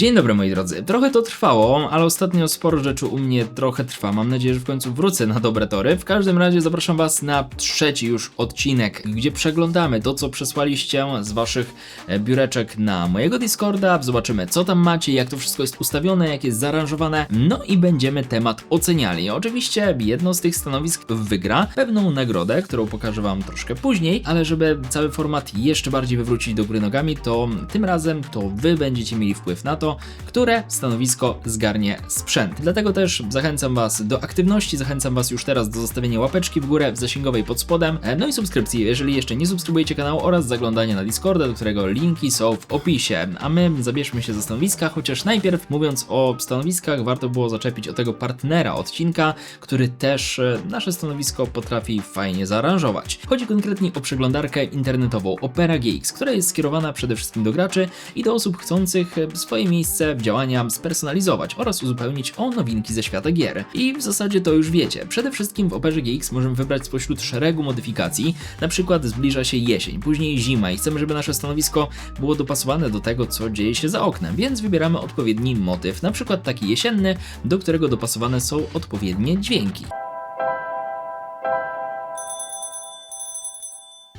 Dzień dobry moi drodzy. Trochę to trwało, ale ostatnio sporo rzeczy u mnie trochę trwa. Mam nadzieję, że w końcu wrócę na dobre tory. W każdym razie zapraszam was na trzeci już odcinek, gdzie przeglądamy to, co przesłaliście z waszych e, biureczek na mojego Discorda. Zobaczymy, co tam macie, jak to wszystko jest ustawione, jak jest zaaranżowane. No i będziemy temat oceniali. Oczywiście jedno z tych stanowisk wygra pewną nagrodę, którą pokażę wam troszkę później, ale żeby cały format jeszcze bardziej wywrócić do góry nogami, to tym razem to wy będziecie mieli wpływ na to, które stanowisko zgarnie sprzęt. Dlatego też zachęcam was do aktywności, zachęcam was już teraz do zostawienia łapeczki w górę w zasięgowej pod spodem, e, no i subskrypcji, jeżeli jeszcze nie subskrybujecie kanału oraz zaglądania na Discorda, do którego linki są w opisie. A my zabierzmy się za stanowiska, chociaż najpierw mówiąc o stanowiskach, warto było zaczepić o tego partnera odcinka, który też e, nasze stanowisko potrafi fajnie zaaranżować. Chodzi konkretnie o przeglądarkę internetową Opera GX, która jest skierowana przede wszystkim do graczy i do osób chcących e, swoje miejsce działania spersonalizować oraz uzupełnić o nowinki ze świata gier. I w zasadzie to już wiecie. Przede wszystkim w Operze GX możemy wybrać spośród szeregu modyfikacji, na przykład zbliża się jesień, później zima i chcemy, żeby nasze stanowisko było dopasowane do tego, co dzieje się za oknem, więc wybieramy odpowiedni motyw, na przykład taki jesienny, do którego dopasowane są odpowiednie dźwięki.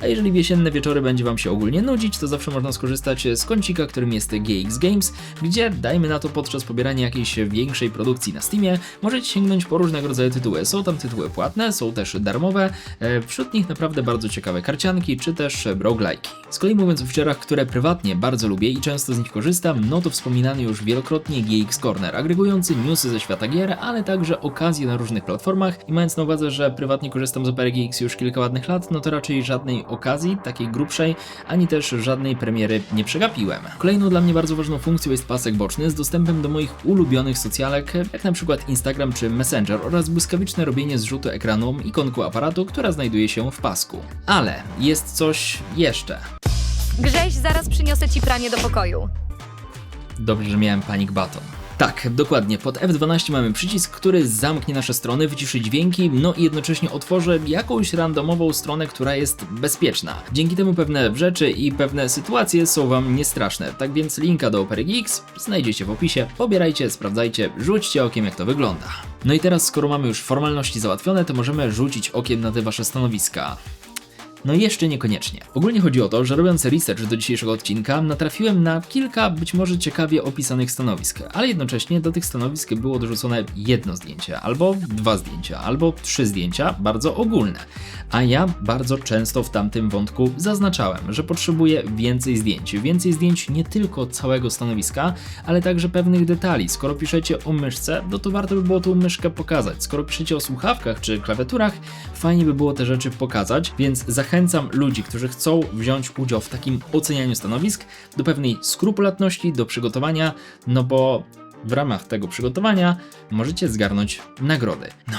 A jeżeli w jesienne wieczory będzie Wam się ogólnie nudzić, to zawsze można skorzystać z kącika, którym jest GX Games, gdzie dajmy na to podczas pobierania jakiejś większej produkcji na Steamie, możecie sięgnąć po różnego rodzaju tytuły. Są tam tytuły płatne, są też darmowe, e, wśród nich naprawdę bardzo ciekawe karcianki, czy też roguelike'i. Z kolei mówiąc o feature'ach, które prywatnie bardzo lubię i często z nich korzystam, no to wspominany już wielokrotnie GX Corner, agregujący newsy ze świata gier, ale także okazje na różnych platformach i mając na uwadze, że prywatnie korzystam z Opera GX już kilka ładnych lat, no to raczej żadnej okazji, takiej grubszej, ani też żadnej premiery nie przegapiłem. Kolejną dla mnie bardzo ważną funkcją jest pasek boczny z dostępem do moich ulubionych socjalek, jak na przykład Instagram czy Messenger oraz błyskawiczne robienie zrzutu ekranu ikonku aparatu, która znajduje się w pasku. Ale jest coś jeszcze. Grześ, zaraz przyniosę ci pranie do pokoju. Dobrze, że miałem panic button. Tak, dokładnie. Pod F12 mamy przycisk, który zamknie nasze strony, wyciszy dźwięki, no i jednocześnie otworzy jakąś randomową stronę, która jest bezpieczna. Dzięki temu pewne rzeczy i pewne sytuacje są Wam niestraszne. Tak więc linka do Opera GX znajdziecie w opisie. Pobierajcie, sprawdzajcie, rzućcie okiem jak to wygląda. No i teraz, skoro mamy już formalności załatwione, to możemy rzucić okiem na te Wasze stanowiska. No jeszcze niekoniecznie. Ogólnie chodzi o to, że robiąc research do dzisiejszego odcinka, natrafiłem na kilka być może ciekawie opisanych stanowisk, ale jednocześnie do tych stanowisk było dorzucone jedno zdjęcie, albo dwa zdjęcia, albo trzy zdjęcia, bardzo ogólne. A ja bardzo często w tamtym wątku zaznaczałem, że potrzebuję więcej zdjęć. Więcej zdjęć nie tylko całego stanowiska, ale także pewnych detali. Skoro piszecie o myszce, no to warto by było tą myszkę pokazać. Skoro piszecie o słuchawkach czy klawiaturach, fajnie by było te rzeczy pokazać, więc zachęcam ludzi, którzy chcą wziąć udział w takim ocenianiu stanowisk do pewnej skrupulatności, do przygotowania, no bo w ramach tego przygotowania możecie zgarnąć nagrody. No.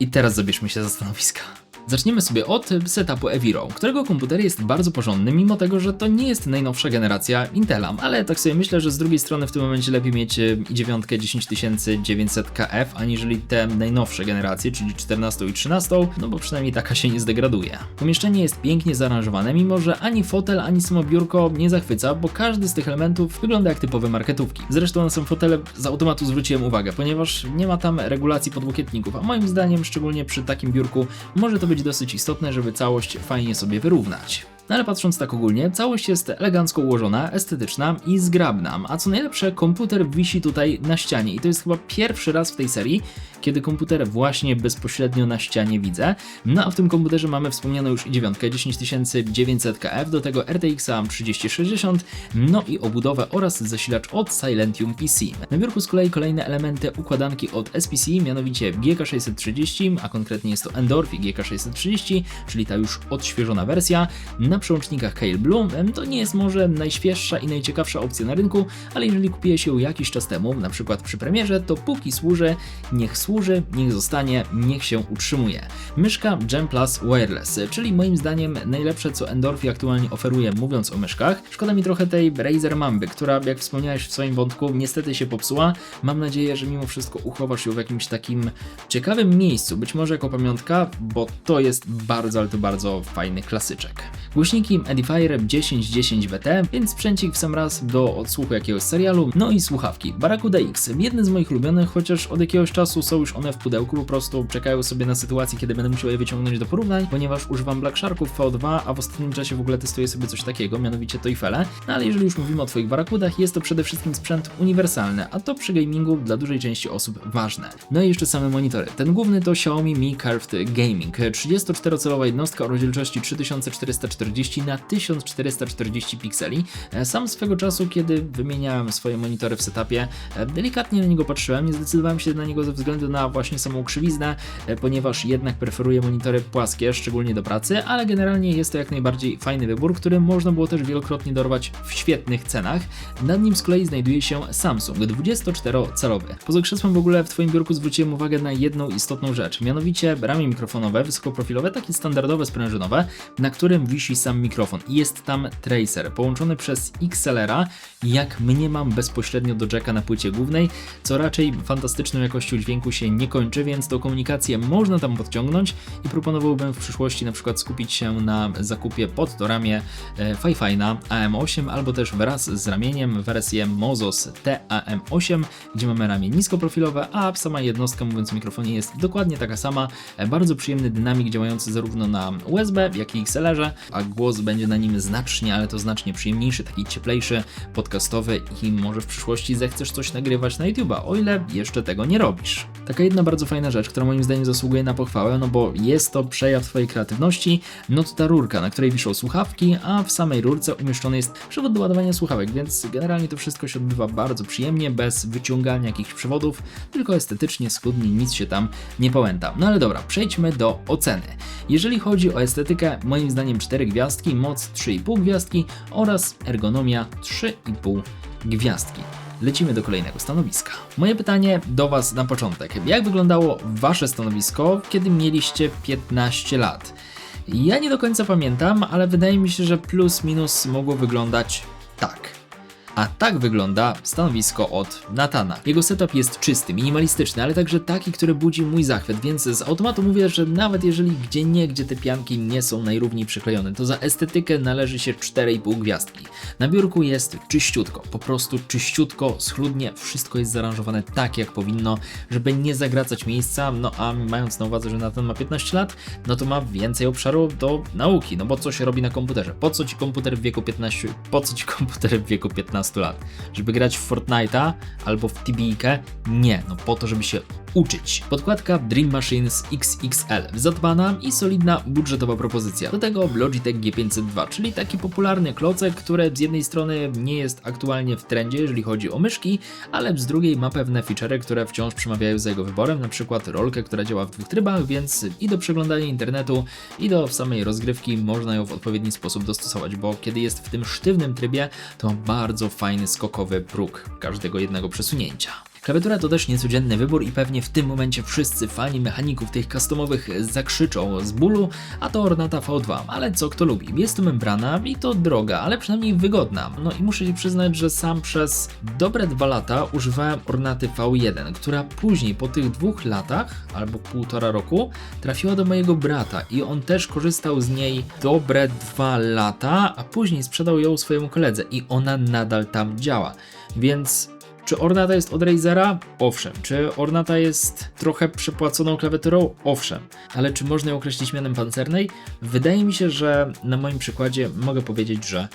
I teraz zabierzmy się za stanowiska. Zacznijmy sobie od setupu Eviro, którego komputer jest bardzo porządny, mimo tego, że to nie jest najnowsza generacja Intela, ale tak sobie myślę, że z drugiej strony w tym momencie lepiej mieć e, i9 10900KF, aniżeli te najnowsze generacje, czyli 14 i 13, no bo przynajmniej taka się nie zdegraduje. Pomieszczenie jest pięknie zaaranżowane, mimo że ani fotel, ani samo biurko nie zachwyca, bo każdy z tych elementów wygląda jak typowe marketówki. Zresztą na są fotele z automatu zwróciłem uwagę, ponieważ nie ma tam regulacji podłokietników, a moim zdaniem, szczególnie przy takim biurku, może to być dosyć istotne, żeby całość fajnie sobie wyrównać. No ale patrząc tak ogólnie, całość jest elegancko ułożona, estetyczna i zgrabna, a co najlepsze, komputer wisi tutaj na ścianie i to jest chyba pierwszy raz w tej serii, kiedy komputer właśnie bezpośrednio na ścianie widzę. No a w tym komputerze mamy wspomnianą już i9 10900KF, do tego RTX 3060, no i obudowę oraz zasilacz od Silentium PC. Na biurku z kolei kolejne elementy układanki od SPC, mianowicie GK630, a konkretnie jest to Endorphi GK630, czyli ta już odświeżona wersja. Na przełącznikach Kale Blue to nie jest może najświeższa i najciekawsza opcja na rynku, ale jeżeli kupię się jakiś czas temu, na przykład przy premierze, to póki służy, niech służy służy, niech zostanie, niech się utrzymuje. Myszka Gem Plus Wireless, czyli moim zdaniem najlepsze co Endorphi aktualnie oferuje mówiąc o myszkach. Szkoda mi trochę tej Razer Mamby, która jak wspomniałeś w swoim wątku niestety się popsuła. Mam nadzieję, że mimo wszystko uchowasz ją w jakimś takim ciekawym miejscu, być może jako pamiątka, bo to jest bardzo, ale to bardzo fajny klasyczek. Głośniki Edifier 1010 WT, więc sprzęcik w sam raz do odsłuchu jakiegoś serialu, no i słuchawki. Barracuda X, jedne z moich ulubionych, chociaż od jakiegoś czasu są już one w pudełku, po prostu czekają sobie na sytuację, kiedy będę musiał je wyciągnąć do porównań, ponieważ używam Black Sharków V2, a w ostatnim czasie w ogóle testuję sobie coś takiego, mianowicie to Eiffele. No ale jeżeli już mówimy o Twoich Barracudach, jest to przede wszystkim sprzęt uniwersalny, a to przy gamingu dla dużej części osób ważne. No i jeszcze same monitory. Ten główny to Xiaomi Mi Curved Gaming, 34-calowa jednostka o rozdzielczości 3440 na 1440 pikseli. E, Sam swego czasu, kiedy wymieniałem swoje monitory w setupie, e, delikatnie na niego patrzyłem, nie zdecydowałem się na niego ze względu na właśnie samą krzywiznę, e, ponieważ jednak preferuję monitory płaskie, szczególnie do pracy, ale generalnie jest to jak najbardziej fajny wybór, który można było też wielokrotnie dorwać w świetnych cenach. Nad nim z kolei znajduje się Samsung 24-calowy. Poza krzesłem w ogóle w Twoim biurku zwróciłem uwagę na jedną istotną rzecz, mianowicie ramię mikrofonowe, wysokoprofilowe, takie standardowe sprężynowe, na którym wisi sam mikrofon jest tam tracer połączony przez XLR-a, jak mniemam bezpośrednio do jacka na płycie głównej, co raczej fantastyczną jakością dźwięku nie kończy, więc tą komunikację można tam podciągnąć i proponowałbym w przyszłości na przykład skupić się na zakupie pod to ramię e, Fifina AM8 albo też wraz z ramieniem wersję Mozos TAM8, gdzie mamy ramię niskoprofilowe, a sama jednostka mówiąc o mikrofonie jest dokładnie taka sama, e, bardzo przyjemny dynamik działający zarówno na USB, jak i XLR-ze, a głos będzie na nim znacznie, ale to znacznie przyjemniejszy, taki cieplejszy, podcastowy i może w przyszłości zechcesz coś nagrywać na YouTube'a, o ile jeszcze tego nie robisz. Taka jedna bardzo fajna rzecz, która moim zdaniem zasługuje na pochwałę, no bo jest to przejaw Twojej kreatywności, no to ta rurka, na której wiszą słuchawki, a w samej rurce umieszczony jest przewód do ładowania słuchawek, więc generalnie to wszystko się odbywa bardzo przyjemnie, bez wyciągania jakichś przewodów, tylko estetycznie, schludnie, nic się tam nie pałęta. No ale dobra, przejdźmy do oceny. Jeżeli chodzi o estetykę, moim zdaniem 4 gwiazdki, moc 3,5 gwiazdki oraz ergonomia 3,5 gwiazdki. Lecimy do kolejnego stanowiska. Moje pytanie do Was na początek. Jak wyglądało Wasze stanowisko, kiedy mieliście 15 lat? Ja nie do końca pamiętam, ale wydaje mi się, że plus minus mogło wyglądać tak. A tak wygląda stanowisko od Natana. Jego setup jest czysty, minimalistyczny, ale także taki, który budzi mój zachwyt, więc z automatu mówię, że nawet jeżeli gdzie nie, gdzie te pianki nie są najrówniej przyklejone, to za estetykę należy się 4,5 gwiazdki. Na biurku jest czyściutko, po prostu czyściutko, schludnie, wszystko jest zaaranżowane tak jak powinno, żeby nie zagracać miejsca, no a mając na uwadze, że Natan ma 15 lat, no to ma więcej obszaru do nauki, no bo co się robi na komputerze? Po co ci komputer w wieku 15, po co ci komputer w wieku 15 lat? Żeby grać w Fortnite'a albo w TBK? Nie, no po to, żeby się uczyć. Podkładka Dream Machines XXL, zadbana i solidna budżetowa propozycja. Do tego Logitech G502, czyli taki popularny klocek, który z jednej strony nie jest aktualnie w trendzie, jeżeli chodzi o myszki, ale z drugiej ma pewne feature'y, które wciąż przemawiają za jego wyborem, na przykład rolkę, która działa w dwóch trybach, więc i do przeglądania internetu, i do samej rozgrywki można ją w odpowiedni sposób dostosować, bo kiedy jest w tym sztywnym trybie, to bardzo fajny skokowy próg każdego jednego przesunięcia. Klawiatura to też niecodzienny wybór i pewnie w tym momencie wszyscy fani mechaników tych customowych zakrzyczą z bólu, a to Ornata V2, ale co kto lubi. Jest to membrana i to droga, ale przynajmniej wygodna. No i muszę się przyznać, że sam przez dobre dwa lata używałem Ornaty V1, która później po tych dwóch latach, albo półtora roku, trafiła do mojego brata i on też korzystał z niej dobre dwa lata, a później sprzedał ją swojemu koledze i ona nadal tam działa. Więc czy Ornata jest od Razera? Owszem. Czy Ornata jest trochę przepłaconą klawiaturą? Owszem. Ale czy można ją określić mianem pancernej? Wydaje mi się, że na moim przykładzie mogę powiedzieć, że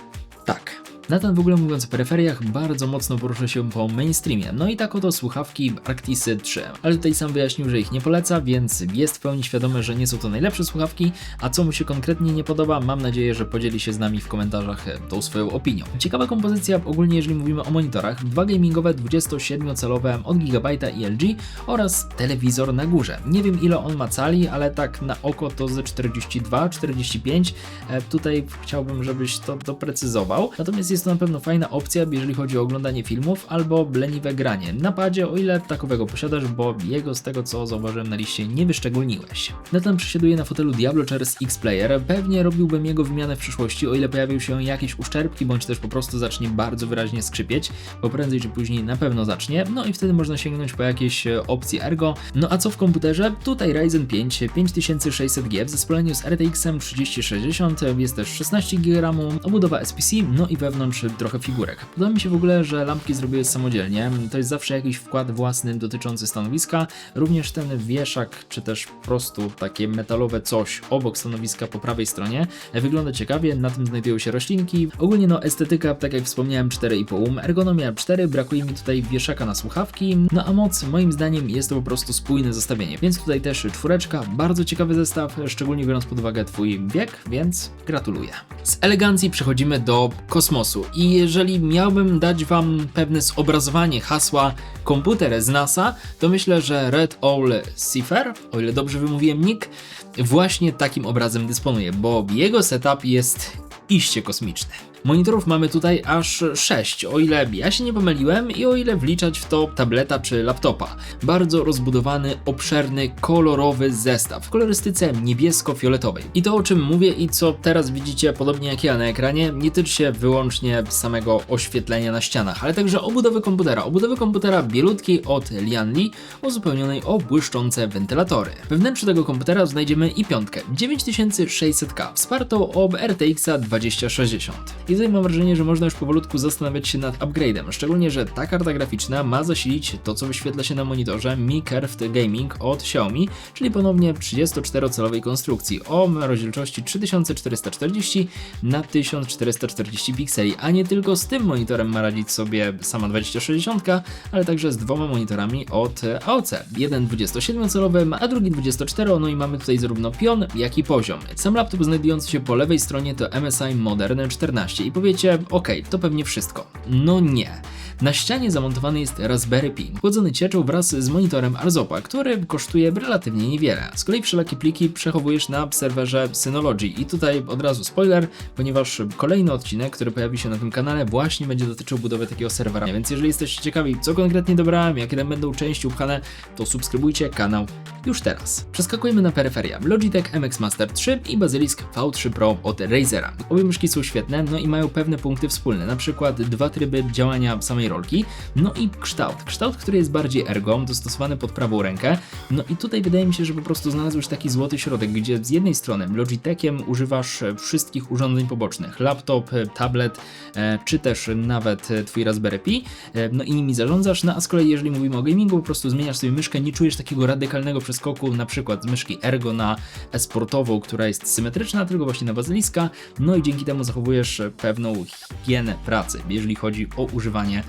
tak. Nathan w ogóle mówiąc o peryferiach bardzo mocno porusza się po mainstreamie, no i tak oto słuchawki Arctisy 3, ale tutaj sam wyjaśnił, że ich nie poleca, więc jest w pełni świadomy, że nie są to najlepsze słuchawki, a co mu się konkretnie nie podoba, mam nadzieję, że podzieli się z nami w komentarzach e, tą swoją opinią. Ciekawa kompozycja ogólnie jeżeli mówimy o monitorach, dwa gamingowe 27-calowe od Gigabyte i LG oraz telewizor na górze. Nie wiem ile on ma cali, ale tak na oko to ze 42, 45, e, tutaj chciałbym żebyś to doprecyzował, natomiast jest to na pewno fajna opcja, jeżeli chodzi o oglądanie filmów albo leniwe granie na padzie, o ile takowego posiadasz, bo jego z tego co zauważyłem na liście nie wyszczególniłeś. Nathan przesiaduje na fotelu Diablo Chairs X-Player, pewnie robiłbym jego wymianę w przyszłości, o ile pojawią się jakieś uszczerbki, bądź też po prostu zacznie bardzo wyraźnie skrzypieć, bo prędzej czy później na pewno zacznie, no i wtedy można sięgnąć po jakieś e, opcje ergo. No a co w komputerze? Tutaj Ryzen 5 5600G w zespoleniu z RTX 3060, jest też 16 GB obudowa SPC, no i wewnątrz trochę figurek. Podoba mi się w ogóle, że lampki zrobiły samodzielnie, to jest zawsze jakiś wkład własny dotyczący stanowiska, również ten wieszak, czy też po prostu takie metalowe coś obok stanowiska po prawej stronie wygląda ciekawie, na tym znajdują się roślinki. Ogólnie no estetyka, tak jak wspomniałem, 4,5, ergonomia 4, brakuje mi tutaj wieszaka na słuchawki, no a moc moim zdaniem jest to po prostu spójne zestawienie, więc tutaj też czwóreczka, bardzo ciekawy zestaw, szczególnie biorąc pod uwagę Twój wiek, więc gratuluję. Z elegancji przechodzimy do kosmosu i jeżeli miałbym dać Wam pewne zobrazowanie hasła komputer z NASA, to myślę, że Red Owl Cipher, o ile dobrze wymówiłem nick, właśnie takim obrazem dysponuje, bo jego setup jest iście kosmiczny. Monitorów mamy tutaj aż 6, o ile ja się nie pomyliłem i o ile wliczać w to tableta czy laptopa. Bardzo rozbudowany, obszerny, kolorowy zestaw w kolorystyce niebiesko-fioletowej. I to o czym mówię i co teraz widzicie, podobnie jak ja na ekranie, nie tyczy się wyłącznie samego oświetlenia na ścianach, ale także obudowy komputera. Obudowy komputera bielutkiej od Lianli, uzupełnionej o błyszczące wentylatory. We wnętrzu tego komputera znajdziemy i piątkę 9600K, wspartą ob RTX 2060. Tutaj mam wrażenie, że można już powolutku zastanawiać się nad upgrade'em, szczególnie, że ta karta graficzna ma zasilić to, co wyświetla się na monitorze Mi Curved Gaming od Xiaomi, czyli ponownie 34-calowej konstrukcji o rozdzielczości 3440 na 1440 pikseli, a nie tylko z tym monitorem ma radzić sobie sama 2060, ale także z dwoma monitorami od AOC. Jeden 27-calowy, a drugi 24, no i mamy tutaj zarówno pion, jak i poziom. Sam laptop znajdujący się po lewej stronie to MSI Modern 14 i powiecie, ok, to pewnie wszystko. No nie. Na ścianie zamontowany jest Raspberry Pi, chłodzony cieczą wraz z monitorem Arzopa, który kosztuje relatywnie niewiele. Z kolei wszelakie pliki przechowujesz na serwerze Synology i tutaj od razu spoiler, ponieważ kolejny odcinek, który pojawi się na tym kanale właśnie będzie dotyczył budowy takiego serwera, więc jeżeli jesteście ciekawi co konkretnie dobrałem, jakie tam będą części upchane, to subskrybujcie kanał już teraz. Przeskakujemy na peryferia. Logitech MX Master 3 i Basilisk V3 Pro od Razera. Obie myszki są świetne, no i mają pewne punkty wspólne, na przykład dwa tryby działania samej rolki, no i kształt. Kształt, który jest bardziej ergo, dostosowany pod prawą rękę, no i tutaj wydaje mi się, że po prostu znalazłeś taki złoty środek, gdzie z jednej strony Logitechem używasz e, wszystkich urządzeń pobocznych, laptop, e, tablet, e, czy też nawet twój Raspberry Pi, no i nimi zarządzasz, no a z kolei jeżeli mówimy o gamingu, po prostu zmieniasz sobie myszkę, nie czujesz takiego radykalnego przeskoku, na przykład z myszki ergo na e-sportową, która jest symetryczna, tylko właśnie na bazyliska, no i dzięki temu zachowujesz pewną higienę pracy, jeżeli chodzi o używanie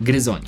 gryzoni.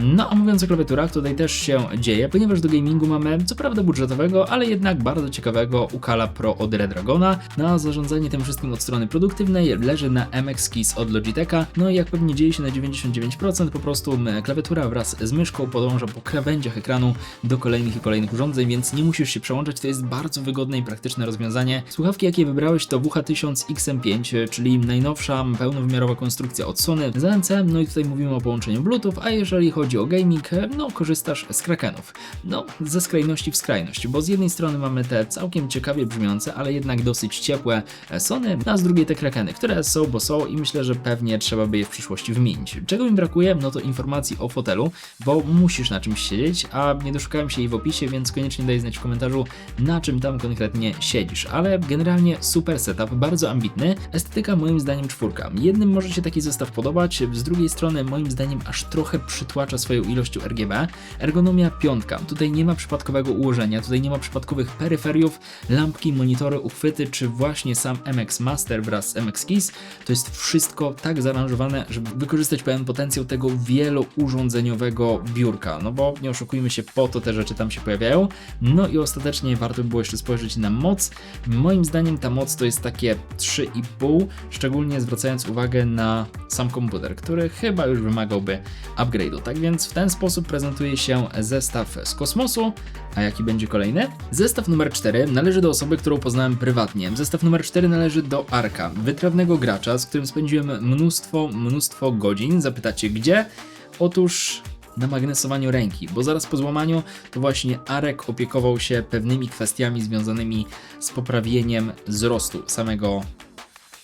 No a mówiąc o klawiaturach, tutaj też się dzieje, ponieważ do gamingu mamy co prawda budżetowego, ale jednak bardzo ciekawego Ukala Pro od Redragona. Na zarządzanie tym wszystkim od strony produktywnej leży na MX Keys od Logitecha. No i jak pewnie dzieje się na 99%, po prostu klawiatura wraz z myszką podąża po krawędziach ekranu do kolejnych i kolejnych urządzeń, więc nie musisz się przełączać, to jest bardzo wygodne i praktyczne rozwiązanie. Słuchawki jakie wybrałeś to WH1000 XM5, czyli najnowsza pełnowymiarowa konstrukcja od Sony z ANC, no i tutaj mówimy o połączeniu Bluetooth, a jeżeli chodzi o gaming, no korzystasz z Krakenów. No, ze skrajności w skrajność, bo z jednej strony mamy te całkiem ciekawie brzmiące, ale jednak dosyć ciepłe Sony, a z drugiej te Krakeny, które są, bo są i myślę, że pewnie trzeba by je w przyszłości wymienić. Czego mi brakuje? No to informacji o fotelu, bo musisz na czymś siedzieć, a nie doszukałem się jej w opisie, więc koniecznie daj znać w komentarzu, na czym tam konkretnie siedzisz. Ale generalnie super setup, bardzo ambitny. Estetyka moim zdaniem czwórka. Jednym może się taki zestaw podobać, z drugiej strony moim zdaniem aż trochę przytłacza swoją ilością RGB. Ergonomia piątka. Tutaj nie ma przypadkowego ułożenia, tutaj nie ma przypadkowych peryferiów, lampki, monitory, uchwyty, czy właśnie sam MX Master wraz z MX Keys. To jest wszystko tak zaaranżowane, żeby wykorzystać pełen potencjał tego wielourządzeniowego biurka. No bo nie oszukujmy się, po to te rzeczy tam się pojawiają. No i ostatecznie warto by było jeszcze spojrzeć na moc. Moim zdaniem ta moc to jest takie 3,5, szczególnie zwracając uwagę na sam komputer, który chyba już wymagałby upgrade'u. Tak więc w ten sposób prezentuje się zestaw z kosmosu. A jaki będzie kolejny? Zestaw numer 4 należy do osoby, którą poznałem prywatnie. Zestaw numer 4 należy do Arka, wytrawnego gracza, z którym spędziłem mnóstwo, mnóstwo godzin. Zapytacie gdzie? Otóż na magnesowaniu ręki, bo zaraz po złamaniu to właśnie Arek opiekował się pewnymi kwestiami związanymi z poprawieniem wzrostu samego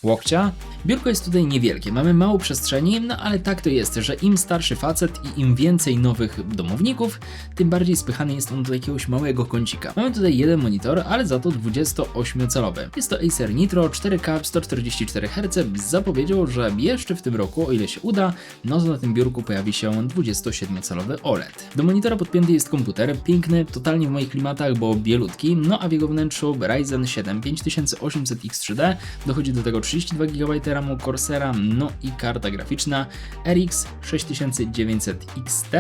łokcia. Biurko jest tutaj niewielkie, mamy mało przestrzeni, no ale tak to jest, że im starszy facet i im więcej nowych domowników, tym bardziej spychany jest on do jakiegoś małego kącika. Mamy tutaj jeden monitor, ale za to 28-calowy. Jest to Acer Nitro 4K 144 Hz. Zapowiedział, że jeszcze w tym roku, o ile się uda, no to na tym biurku pojawi się 27-calowy OLED. Do monitora podpięty jest komputer, piękny, totalnie w moich klimatach, bo bielutki, no a w jego wnętrzu Ryzen 7 5800X3D, dochodzi do tego 32 GB RAMu Corsera, no i karta graficzna RX 6900 XT,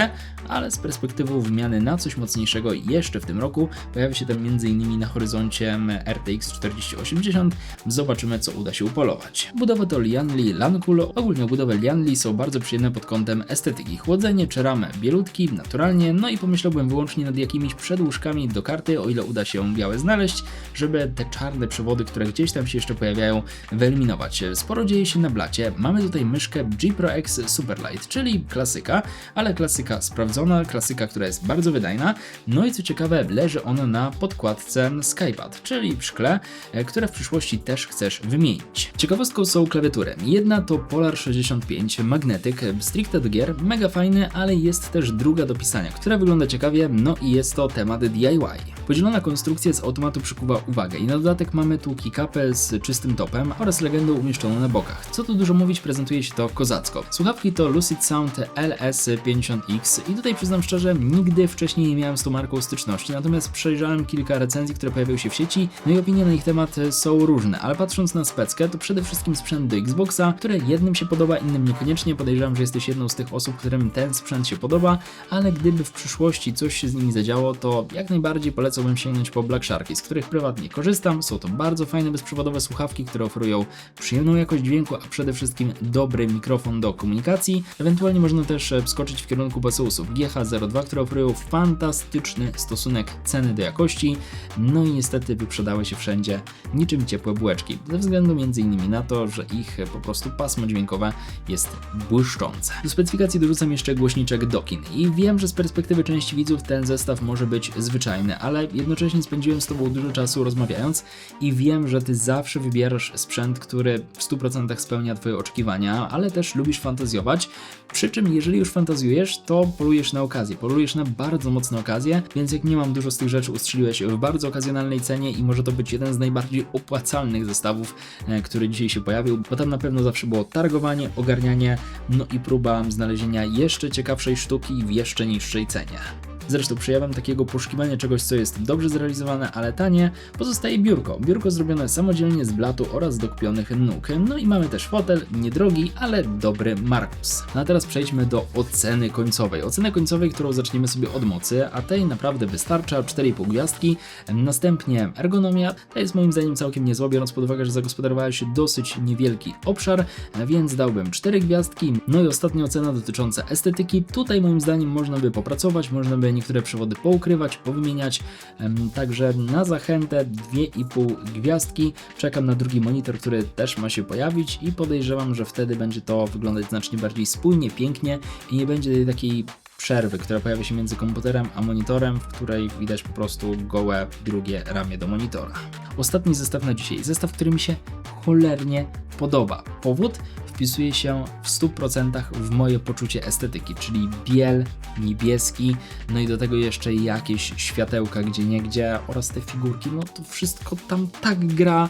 ale z perspektywą wymiany na coś mocniejszego jeszcze w tym roku pojawi się tam m.in. na horyzoncie RTX 4080. Zobaczymy, co uda się upolować. Budowa to Lianli Lankul. Ogólnie budowy Lianli są bardzo przyjemne pod kątem estetyki. Chłodzenie czy ramy bielutki, naturalnie, no i pomyślałbym wyłącznie nad jakimiś przedłużkami do karty, o ile uda się białe znaleźć, żeby te czarne przewody, które gdzieś tam się jeszcze pojawiają, wyeliminować. Sporo dzieje się na blacie. Mamy tutaj myszkę G Pro X Superlight, czyli klasyka, ale klasyka sprawdzona, klasyka, która jest bardzo wydajna. No i co ciekawe, leży ona na podkładce Skypad, czyli w szkle, e, które w przyszłości też chcesz wymienić. Ciekawostką są klawiatury. Jedna to Polar 65 magnetyk, stricte do gier, mega fajny, ale jest też druga do pisania, która wygląda ciekawie, no i jest to temat DIY. Podzielona konstrukcja z automatu przykuwa uwagę i na dodatek mamy tu kickupę z czystym topem oraz legendą umieszczoną na bokach. Co tu dużo mówić, prezentuje się to kozacko. Słuchawki to Lucid Sound LS50X i tutaj przyznam szczerze, nigdy wcześniej nie miałem z tą marką styczności, natomiast przejrzałem kilka recenzji, które pojawiły się w sieci, no i opinie na ich temat są różne, ale patrząc na speckę, to przede wszystkim sprzęt do Xboxa, które jednym się podoba, innym niekoniecznie. Podejrzewam, że jesteś jedną z tych osób, którym ten sprzęt się podoba, ale gdyby w przyszłości coś się z nimi zadziało, to jak najbardziej polecałbym sięgnąć po Black Sharky, z których prywatnie korzystam. Są to bardzo fajne bezprzewodowe słuchawki, które oferują przyjemną jakość dźwięku, a przede wszystkim dobry mikrofon do komunikacji. Ewentualnie można też e, wskoczyć w kierunku Baseusów GH02, które oferują fantastyczny stosunek ceny do jakości, no i niestety wyprzedały się wszędzie niczym ciepłe bułeczki, ze względu m.in. na to, że ich e, po prostu pasmo dźwiękowe jest błyszczące. Do specyfikacji dorzucam jeszcze głośniczek Dokin i wiem, że z perspektywy części widzów ten zestaw może być zwyczajny, ale jednocześnie spędziłem z Tobą dużo czasu rozmawiając i wiem, że Ty zawsze wybierasz sprzęt, który w 100% spełnia Twoje oczekiwania, ale też lubisz fantazjować, przy czym jeżeli już fantazjujesz, to polujesz na okazję, polujesz na bardzo mocne okazje, więc jak nie mam dużo z tych rzeczy ustrzeliłeś w bardzo okazjonalnej cenie i może to być jeden z najbardziej opłacalnych zestawów, e, który dzisiaj się pojawił, bo tam na pewno zawsze było targowanie, ogarnianie, no i próba znalezienia jeszcze ciekawszej sztuki w jeszcze niższej cenie. Zresztą przejawem takiego poszukiwania czegoś, co jest dobrze zrealizowane, ale tanie, pozostaje biurko. Biurko zrobione samodzielnie z blatu oraz dokupionych nóg. No i mamy też fotel, niedrogi, ale dobry Markus. No a teraz przejdźmy do oceny końcowej. Oceny końcowej, którą zaczniemy sobie od mocy, a tej naprawdę wystarcza 4,5 gwiazdki. Następnie ergonomia, ta jest moim zdaniem całkiem niezła, biorąc pod uwagę, że zagospodarowałeś dosyć niewielki obszar, więc dałbym 4 gwiazdki. No i ostatnia ocena dotycząca estetyki. Tutaj moim zdaniem można by popracować, można by niektóre przewody poukrywać, powymieniać. Także na zachętę 2,5 gwiazdki. Czekam na drugi monitor, który też ma się pojawić i podejrzewam, że wtedy będzie to wyglądać znacznie bardziej spójnie, pięknie i nie będzie takiej przerwy, która pojawia się między komputerem a monitorem, w której widać po prostu gołe drugie ramię do monitora. Ostatni zestaw na dzisiaj. Zestaw, który mi się cholernie podoba. Powód wpisuje się w 100% w moje poczucie estetyki, czyli biel, niebieski, no i do tego jeszcze jakieś światełka gdzie niegdzie oraz te figurki, no to wszystko tam tak gra.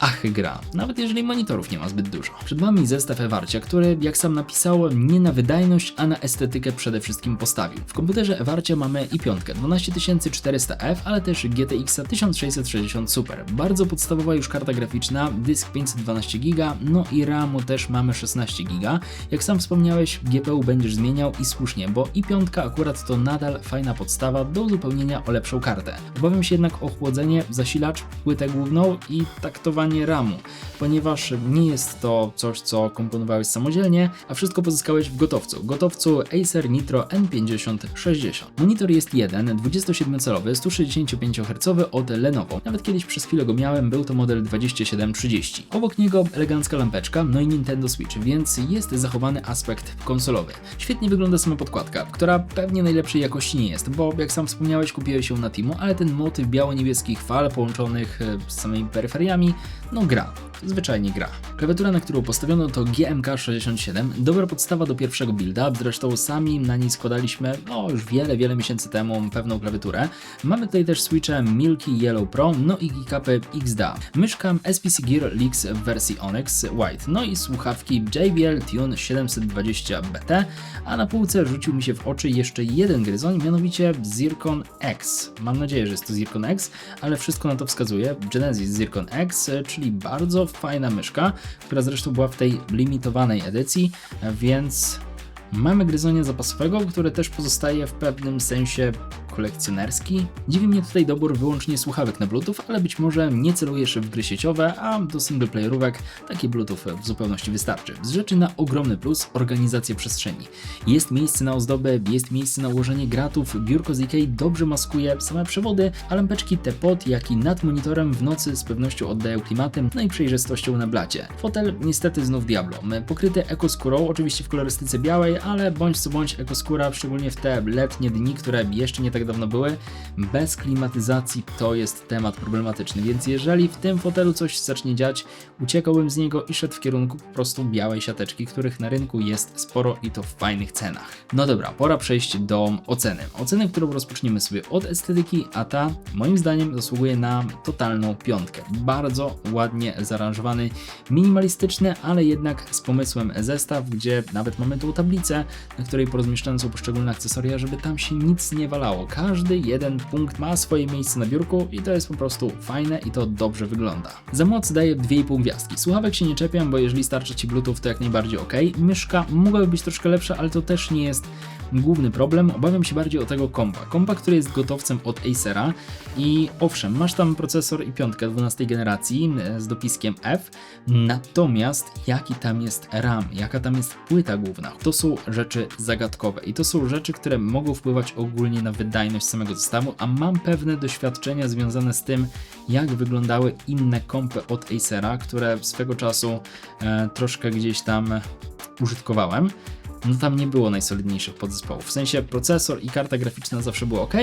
Ach, gra. Nawet jeżeli monitorów nie ma zbyt dużo. Przed Wami zestaw Ewarcia, który, jak sam napisał, nie na wydajność, a na estetykę przede wszystkim postawił. W komputerze Ewarcia mamy i piątkę 12400F, ale też GTX 1660 Super. Bardzo podstawowa już karta graficzna, dysk 512 GB, no i RAMu też mamy 16 GB. Jak sam wspomniałeś, GPU będziesz zmieniał i słusznie, bo i piątka akurat to nadal fajna podstawa do uzupełnienia o lepszą kartę. Obawiam się jednak o chłodzenie, zasilacz, płytę główną i taktowanie używanie RAMu, ponieważ nie jest to coś, co komponowałeś samodzielnie, a wszystko pozyskałeś w gotowcu. Gotowcu Acer Nitro N5060. Monitor jest jeden, 27-calowy, 165 Hz od Lenovo. Nawet kiedyś przez chwilę go miałem, był to model 2730. Obok niego elegancka lampeczka, no i Nintendo Switch, więc jest zachowany aspekt konsolowy. Świetnie wygląda sama podkładka, która pewnie najlepszej jakości nie jest, bo jak sam wspomniałeś, kupiłeś ją na Timo, ale ten motyw biało-niebieskich fal połączonych e, z samymi peryferiami, no gra. Zwyczajnie gra. Klawiatura, na którą postawiono to GMK67, dobra podstawa do pierwszego builda, zresztą sami na niej składaliśmy, no już wiele, wiele miesięcy temu pewną klawiaturę. Mamy tutaj też switche Milky Yellow Pro, no i geekupy XDA. Myszka SPC Gear Leaks w wersji Onyx White, no i słuchawki JBL Tune 720BT, a na półce rzucił mi się w oczy jeszcze jeden gryzoń, mianowicie Zircon X. Mam nadzieję, że jest to Zircon X, ale wszystko na to wskazuje. Genesis Zircon X, czyli bardzo fajna myszka, która zresztą była w tej limitowanej edycji, więc mamy gryzonia zapasowego, które też pozostaje w pewnym sensie kolekcjonerski. Dziwi mnie tutaj dobór wyłącznie słuchawek na Bluetooth, ale być może nie celujesz w gry sieciowe, a do singleplayerówek taki Bluetooth w zupełności wystarczy. Z rzeczy na ogromny plus organizacja przestrzeni. Jest miejsce na ozdoby, jest miejsce na ułożenie gratów, biurko z dobrze maskuje same przewody, a lampeczki te pod, jak i nad monitorem w nocy z pewnością oddają klimatem, no i przejrzystością na blacie. Fotel niestety znów Diablo, pokryty ekoskórą, oczywiście w kolorystyce białej, ale bądź co bądź ekoskóra, szczególnie w te letnie dni, które jeszcze nie tak dawno były, bez klimatyzacji to jest temat problematyczny, więc jeżeli w tym fotelu coś zacznie dziać, uciekałbym z niego i szedł w kierunku po prostu białej siateczki, których na rynku jest sporo i to w fajnych cenach. No dobra, pora przejść do oceny. Oceny, którą rozpoczniemy sobie od estetyki, a ta moim zdaniem zasługuje na totalną piątkę. Bardzo ładnie zaaranżowany, minimalistyczny, ale jednak z pomysłem zestaw, gdzie nawet mamy tu tablicę, na której porozmieszczane są poszczególne akcesoria, żeby tam się nic nie walało. Każdy jeden punkt ma swoje miejsce na biurku i to jest po prostu fajne i to dobrze wygląda. Za moc daję 2,5 gwiazdki. Słuchawek się nie czepiam, bo jeżeli starczy Ci Bluetooth, to jak najbardziej ok. Myszka mogłaby być troszkę lepsza, ale to też nie jest główny problem. Obawiam się bardziej o tego kompa. Kompa, który jest gotowcem od Acera i owszem, masz tam procesor i piątkę 12 generacji z dopiskiem F, natomiast jaki tam jest RAM, jaka tam jest płyta główna, to są rzeczy zagadkowe i to są rzeczy, które mogą wpływać ogólnie na wydajność samego zestawu, a mam pewne doświadczenia związane z tym, jak wyglądały inne kompy od Acera, które swego czasu e, troszkę gdzieś tam użytkowałem no tam nie było najsolidniejszych podzespołów. W sensie procesor i karta graficzna zawsze było ok,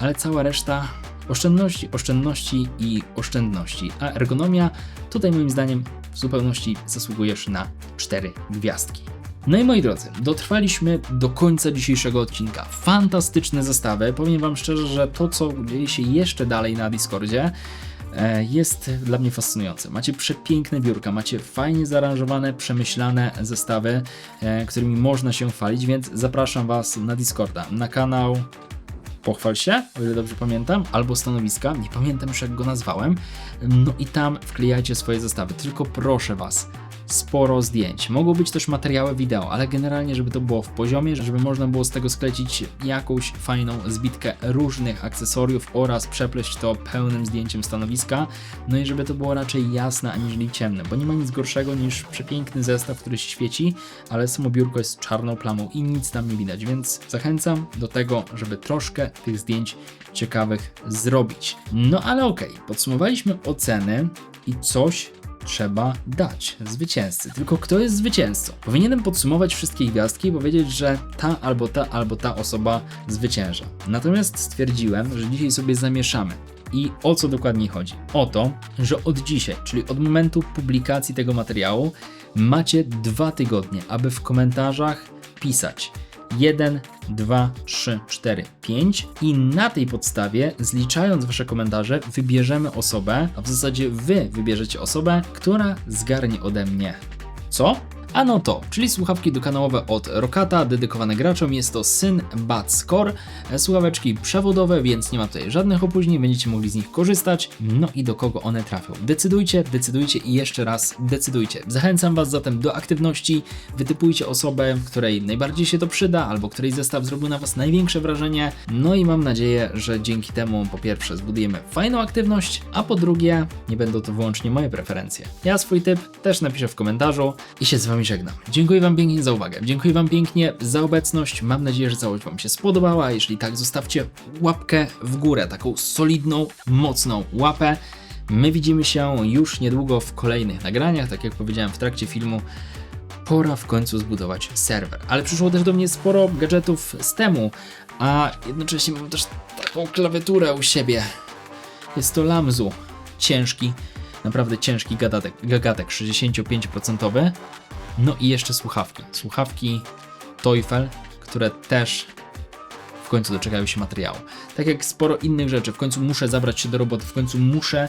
ale cała reszta oszczędności, oszczędności i oszczędności. A ergonomia tutaj moim zdaniem w zupełności zasługujesz na 4 gwiazdki. No i moi drodzy, dotrwaliśmy do końca dzisiejszego odcinka. Fantastyczne zestawy. Powiem Wam szczerze, że to, co dzieje się jeszcze dalej na Discordzie, jest dla mnie fascynujące. Macie przepiękne biurka, macie fajnie zaaranżowane, przemyślane zestawy, e, którymi można się chwalić, więc zapraszam Was na Discorda, na kanał Pochwal się, o ile dobrze pamiętam, albo stanowiska, nie pamiętam już jak go nazwałem. No i tam wklejajcie swoje zestawy. Tylko proszę Was, sporo zdjęć. Mogą być też materiały wideo, ale generalnie, żeby to było w poziomie, żeby można było z tego sklecić jakąś fajną zbitkę różnych akcesoriów oraz przepleść to pełnym zdjęciem stanowiska. No i żeby to było raczej jasne aniżeli ciemne, bo nie ma nic gorszego niż przepiękny zestaw, który się świeci, ale samo biurko jest czarną plamą i nic tam nie widać, więc zachęcam do tego, żeby troszkę tych zdjęć ciekawych zrobić. No ale okej, podsumowaliśmy oceny i coś trzeba dać zwycięzcy. Tylko kto jest zwycięzcą? Powinienem podsumować wszystkie gwiazdki i powiedzieć, że ta albo ta albo ta osoba zwycięża. Natomiast stwierdziłem, że dzisiaj sobie zamieszamy. I o co dokładnie chodzi? O to, że od dzisiaj, czyli od momentu publikacji tego materiału, macie dwa tygodnie, aby w komentarzach pisać 1, 2, 3, 4, 5 i na tej podstawie, zliczając Wasze komentarze, wybierzemy osobę, a w zasadzie Wy wybierzecie osobę, która zgarnie ode mnie co? Ano to, czyli słuchawki dokanałowe od Rokata, dedykowane graczom, jest to Syn Buds Core, E, słuchaweczki przewodowe, więc nie ma tutaj żadnych opóźnień, będziecie mogli z nich korzystać, no i do kogo one trafią. Decydujcie, decydujcie i jeszcze raz decydujcie. Zachęcam Was zatem do aktywności, wytypujcie osobę, której najbardziej się to przyda, albo której zestaw zrobił na Was największe wrażenie, no i mam nadzieję, że dzięki temu po pierwsze zbudujemy fajną aktywność, a po drugie nie będą to wyłącznie moje preferencje. Ja swój typ też napiszę w komentarzu i się z Wami żegnam. Dziękuję Wam pięknie za uwagę, dziękuję Wam pięknie za obecność, mam nadzieję, że całość Wam się spodobała, jeśli tak zostawcie łapkę w górę, taką solidną, mocną łapę. My widzimy się już niedługo w kolejnych nagraniach, tak jak powiedziałem w trakcie filmu, pora w końcu zbudować serwer. Ale przyszło też do mnie sporo gadżetów z temu, a jednocześnie mam też taką klawiaturę u siebie. Jest to Lamzu. Ciężki, naprawdę ciężki gadatek, gagatek 65%. No i jeszcze słuchawki. Słuchawki Teufel, które też w końcu doczekają się materiału. Tak jak sporo innych rzeczy, w końcu muszę zabrać się do roboty, w końcu muszę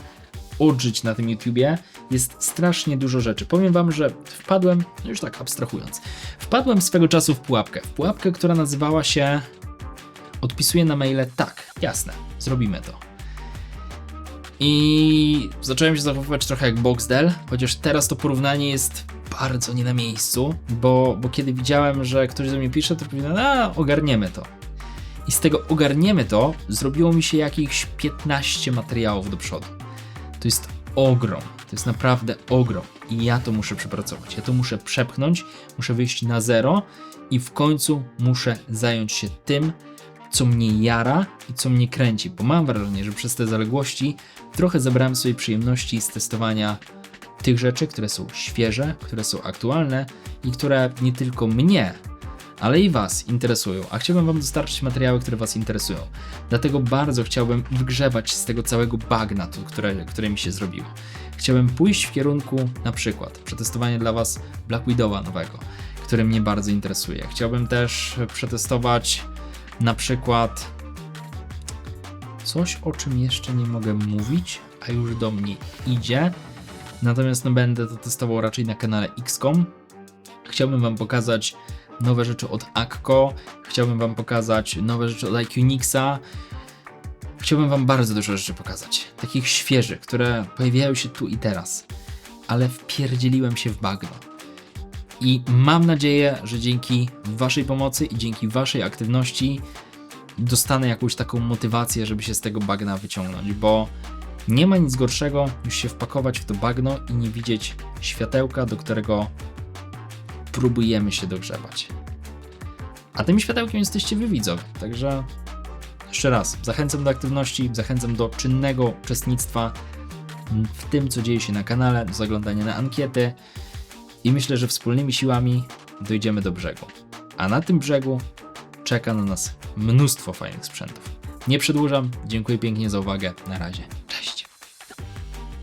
odżyć na tym YouTubie. Jest strasznie dużo rzeczy. Powiem Wam, że wpadłem, no już tak abstrahując, wpadłem swego czasu w pułapkę. W pułapkę, która nazywała się Odpisuję na maile tak, jasne, zrobimy to. I zacząłem się zachowywać trochę jak Boxdel, chociaż teraz to porównanie jest bardzo nie na miejscu, bo, bo kiedy widziałem, że ktoś do mnie pisze, to powiedziałem, a ogarniemy to. I z tego ogarniemy to, zrobiło mi się jakichś 15 materiałów do przodu. To jest ogrom, to jest naprawdę ogrom. I ja to muszę przepracować, ja to muszę przepchnąć, muszę wyjść na zero i w końcu muszę zająć się tym, co mnie jara i co mnie kręci, bo mam wrażenie, że przez te zaległości trochę zabrałem sobie przyjemności z testowania tych rzeczy, które są świeże, które są aktualne i które nie tylko mnie, ale i Was interesują, a chciałbym Wam dostarczyć materiały, które Was interesują. Dlatego bardzo chciałbym wygrzebać z tego całego bagna, które, które mi się zrobiło. Chciałbym pójść w kierunku na przykład przetestowania dla Was Black Widowa nowego, który mnie bardzo interesuje. Chciałbym też przetestować na przykład coś, o czym jeszcze nie mogę mówić, a już do mnie idzie. Natomiast no, będę to testował raczej na kanale XCOM. Chciałbym Wam pokazać nowe rzeczy od Akko, chciałbym Wam pokazać nowe rzeczy od IQnixa. Chciałbym Wam bardzo dużo rzeczy pokazać, takich świeżych, które pojawiają się tu i teraz, ale wpierdzieliłem się w bagno. I mam nadzieję, że dzięki Waszej pomocy i dzięki Waszej aktywności dostanę jakąś taką motywację, żeby się z tego bagna wyciągnąć, bo nie ma nic gorszego niż się wpakować w to bagno i nie widzieć światełka, do którego próbujemy się dogrzebać. A tym światełkiem jesteście wy widzowie, także jeszcze raz zachęcam do aktywności, zachęcam do czynnego uczestnictwa w tym, co dzieje się na kanale, do zaglądania na ankiety i myślę, że wspólnymi siłami dojdziemy do brzegu. A na tym brzegu czeka na nas mnóstwo fajnych sprzętów. Nie przedłużam. Dziękuję pięknie za uwagę. Na razie. Cześć.